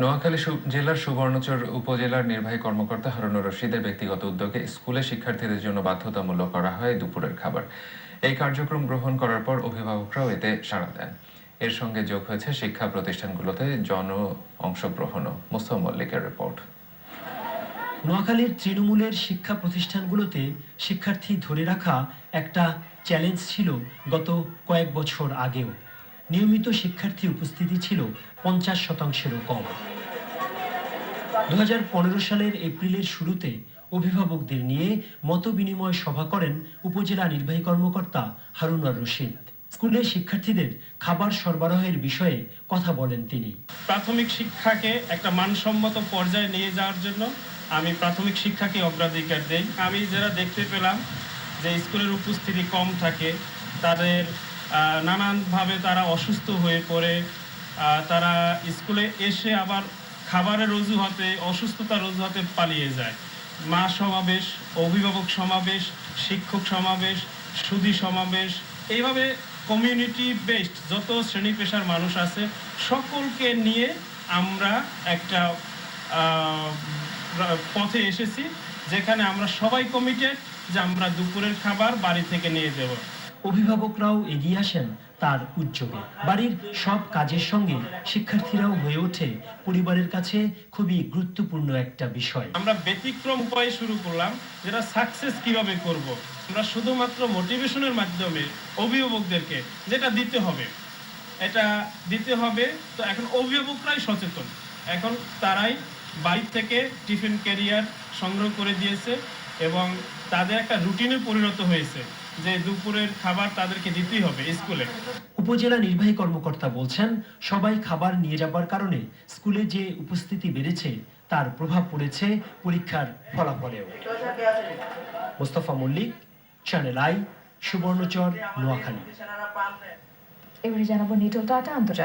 নোয়াখালী জেলার সুবর্ণচর উপজেলার নির্বাহী কর্মকর্তা হারুনুর রশিদের ব্যক্তিগত উদ্যোগে স্কুলে শিক্ষার্থীদের জন্য বাধ্যতামূলক করা হয় দুপুরের খাবার। এই কার্যক্রম গ্রহণ করার পর অভিভাবকরাও এতে সাড়া দেন। এর সঙ্গে যোগ হয়েছে শিক্ষা প্রতিষ্ঠানগুলোতে জন অংশগ্রহণও। মুস্তফা মল্লিকের রিপোর্ট। নোয়াখালীর তৃণমূলের শিক্ষা প্রতিষ্ঠানগুলোতে শিক্ষার্থী ধরে রাখা একটা চ্যালেঞ্জ ছিল গত কয়েক বছর আগেও। নিয়মিত শিক্ষার্থী উপস্থিতি ছিল পঞ্চাশ শতাংশেরও কম। দু হাজার পনেরো সালের এপ্রিলের শুরুতে অভিভাবকদের নিয়ে মত বিনিময় সভা করেন উপজেলা নির্বাহী কর্মকর্তা হারুনার রশিদ। স্কুলে শিক্ষার্থীদের খাবার সরবরাহের বিষয়ে কথা বলেন তিনি। প্রাথমিক শিক্ষাকে একটা মানসম্মত পর্যায়ে নিয়ে যাওয়ার জন্য আমি প্রাথমিক শিক্ষাকে অগ্রাধিকার দেই। আমি যারা দেখতে পেলাম যে স্কুলের উপস্থিতি কম থাকে, তাদের নানানভাবে তারা অসুস্থ হয়ে পড়ে তারা স্কুলে এসে আবার খাবারের অজুহাতে, অসুস্থতার অজুহাতে পালিয়ে যায়। মা সমাবেশ, অভিভাবক সমাবেশ, শিক্ষক সমাবেশ, সুধী সমাবেশ, এইভাবে কমিউনিটি বেসড যত শ্রেণি পেশার মানুষ আছে, সকলকে নিয়ে আমরা একটা পথে এসেছি, যেখানে আমরা সবাই কমিটেড যে আমরা দুপুরের খাবার বাড়ি থেকে নিয়ে যাব। অভিভাবকরাও এগিয়ে আসেন তার উদ্যোগে। বাড়ির সব কাজের সঙ্গে শিক্ষার্থীরাও হয়ে ওঠে। পরিবারের কাছে খুবই গুরুত্বপূর্ণ একটা বিষয়। আমরা ব্যতিক্রম উপায়ে শুরু করলাম যেটা সাকসেস কীভাবে করব। আমরা শুধুমাত্র মোটিভেশনের মাধ্যমে অভিভাবকদেরকে যেটা দিতে হবে, এটা দিতে হবে। তো এখন অভিভাবকরাই সচেতন। এখন তারাই বাড়ি থেকে টিফিন ক্যারিয়ার সংগ্রহ করে দিয়েছে এবং তাদের একটা রুটিনে পরিণত হয়েছে। যে দুপুরের খাবার তাদেরকে দিতেই হবে স্কুলে। উপজেলা নির্বাহী কর্মকর্তা বলছেন সবাই খাবার নিয়ে যাবার কারণে স্কুলে যে উপস্থিতি বেড়েছে তার প্রভাব পড়েছে পরীক্ষার ফলাফলেও। Mostafa Mallick channel I Subarnachar Noakhali. এবারে জানাব নিটল টাটা আন্তর্জাতিক